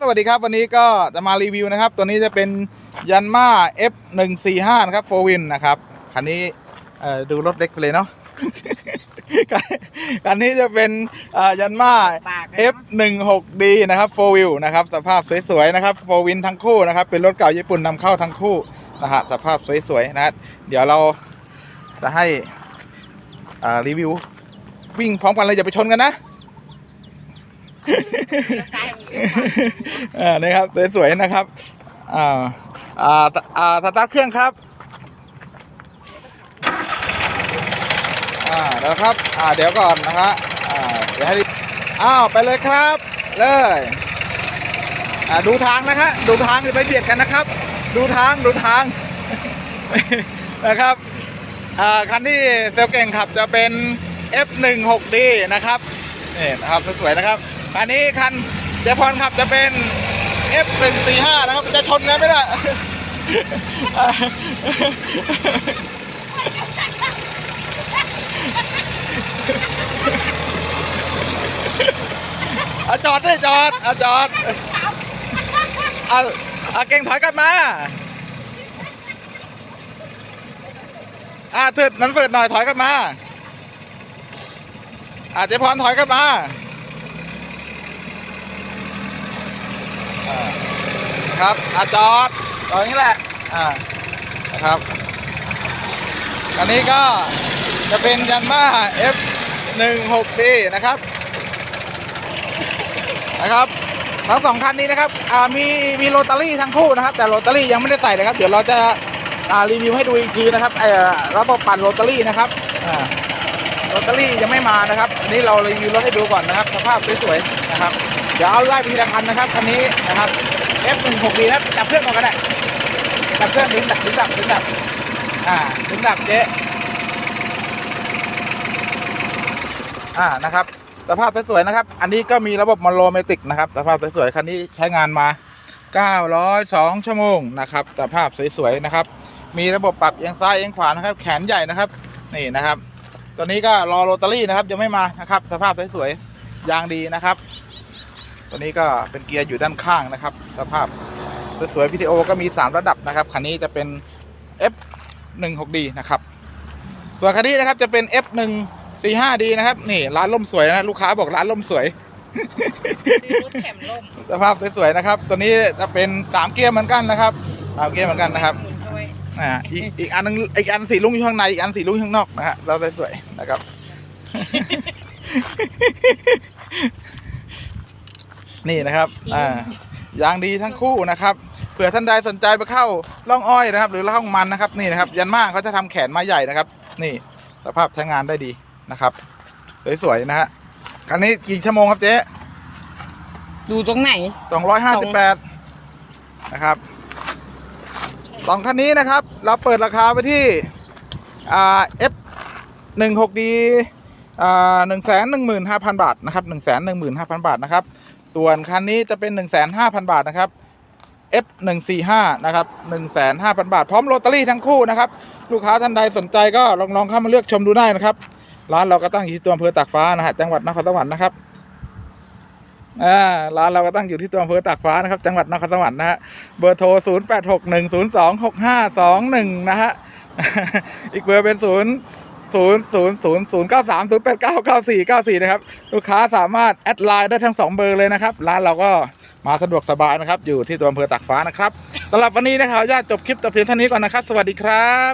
สวัสดีครับวันนี้ก็จะมารีวิวนะครับ ตัวนี้จะเป็นยันมา F 1 4 5 นะครับโฟวินนะครับคันนี้ดูรถเล็กไปเลยเนาะคันนี้จะเป็นยันมา F 1 6 D นะครับโฟวิลนะครับสภาพสวยๆนะครับโฟวินทั้งคู่นะครับเป็นรถเก่าญี่ปุ่นนำเข้าทั้งคู่นะฮะสภาพสวยๆนะเดี๋ยวเราจะให้รีวิววิ่งพร้อมกันเลยอย่าไปชนกันนะ อ่านะครับสวยๆนะครับอ่าอ่าอ่าสตาร์ทเครื่องครับอ่าเดี๋ยวครับอ่าเดี๋ยวก่อนนะฮะอ่าเดี๋ยวให้อ้าวไปเลยครับเลยอ่าดูทางนะฮะดูทางอย่าไปเบียดกันนะครับ ดูทางดูทางนะครับอ่าคันที่เซลลเก่งขับจะเป็น F16D นะครับนี่นะครับสวยๆนะครับ คันนี้คัน เจพรขับจะเป็น F145 นะครับ จะชนกันไม่ได้ อาจอดไดิจอดอาจอดอาอาเก่งถอยกลับมาอ่าเถิดนั้นเปิดหน่อยถอยกลับมาอ่าเจพรถอยกลับมาอ่า ครับอาจอดตรงนี้แหละอ่านะครับอันนี้ก็จะเป็นยันมา F 1 6 D นะครับนะครับทั้งสองคันนี้นะครับอ่ามีมีโรตารี่ทั้งคู่นะครับ แต่โรตารี่ยังไม่ได้ใส่นะครับ เดี๋ยวเราจะอ่ารีวิวให้ดูอีกทีนะครับไอ้ระบบปั่นโรตารี่นะครับอ่าโรตารี่ยังไม่มานะครับอันนี้เรารีวิวรถให้ดูก่อนนะครับ สภาพสวยๆนะครับ เดี๋ยวเอาไล่ไปทีละคันนะครับคันนี้นะครับ F16D นะครับเครื่องก่อนก็ได้ดับเครื่องดึงดับดึงดับดึงดับอ่าดึงดับเจ๊อ่านะครับสภาพสวยๆนะครับ อันนี้ก็มีระบบมอโลเมติกนะครับสภาพสวยๆคันนี้ใช้งานมา 902 ชั่วโมงนะครับสภาพสวยๆนะครับ มีระบบปรับเอียงซ้ายเอียงขวานะครับ แขนใหญ่นะครับนี่นะครับ ตัวนี้ก็รอโรตารี่นะครับยังไม่มานะครับ สภาพสวยๆยางดีนะครับ ตัวนี้ก็เป็นเกียร์อยู่ด้านข้างนะครับ สภาพสวยๆวิดีโอก็มี 3 ระดับนะครับคันนี้จะเป็น F16D นะครับส่วนคันนี้นะครับจะเป็น F1 สี่ห้าดีนะครับนี่ร้านล่มสวยนะลูกค้าบอกร้านล่มสวยซื้อรถแถมล่มสภาพสวยๆนะครับ ตัวนี้จะเป็นสามเกียร์เหมือนกันนะครับสามเกียร์เหมือนกันนะครับหมุนเข้าไว้อ่าอีกอีกอันนึงอีกอันสีลุงอยู่ข้างในอีกอันสีลุงอยู่ข้างนอกนะฮะเราสวยๆนะครับ นี่นะครับอ่ายางดีทั้งคู่นะครับเผื่อท่านใดสนใจไปเข้าล่องอ้อยนะครับ หรือล่องมันนะครับนี่นะครับ ยันมากเขาจะทำแขนมาใหญ่นะครับ นี่สภาพใช้งานได้ดีนะครับ สวยๆนะฮะคันนี้กี่ชั่วโมงครับเจ๊ดูตรงไหนสองร้อยห้าสิบแปดนะครับสองคันนี้นะครับ เราเปิดราคาไปที่อ่า F หนึ่งหกดีอ่าหนึ่งแสนหนึ่งหมื่นห้าพันบาทนะครับหนึ่งแสนหนึ่งหมื่นห้าพันบาทนะครับ ส่วนคันนี้จะเป็นหนึ่งแสนห้าพันบาทนะครับ F หนึ่งสี่ห้านะครับหนึ่งแสนห้าพันบาท พร้อมโรตารี่ทั้งคู่นะครับ ลูกค้าท่านใดสนใจก็ลองลองเข้ามาเลือกชมดูได้นะครับ ร้านเราก็ตั้งอยู่ที่ตัวอำเภอตากฟ้านะฮะจังหวัดนครสวรรค์นะครับอ่าร้านเราก็ตั้งอยู่ที่ตัวอำเภอตากฟ้านะครับ จังหวัดนครสวรรค์นะฮะเบอร์โทร 0 8 6 1 0 2 6 5 2 1 นะฮะอีกเบอร์เป็น 0 0 0 0 0 0 9 3 0 8 9 9 4 9 4นะครับ ลูกค้าสามารถแอดไลน์ได้ทั้ง2เบอร์เลยนะครับ ร้านเราก็มาสะดวกสบายนะครับ อยู่ที่ตัวอำเภอตากฟ้านะครับสำหรับวันนี้นะครับญาติจบคลิปแต่เพียงเท่านี้ก่อนนะครับ สวัสดีครับ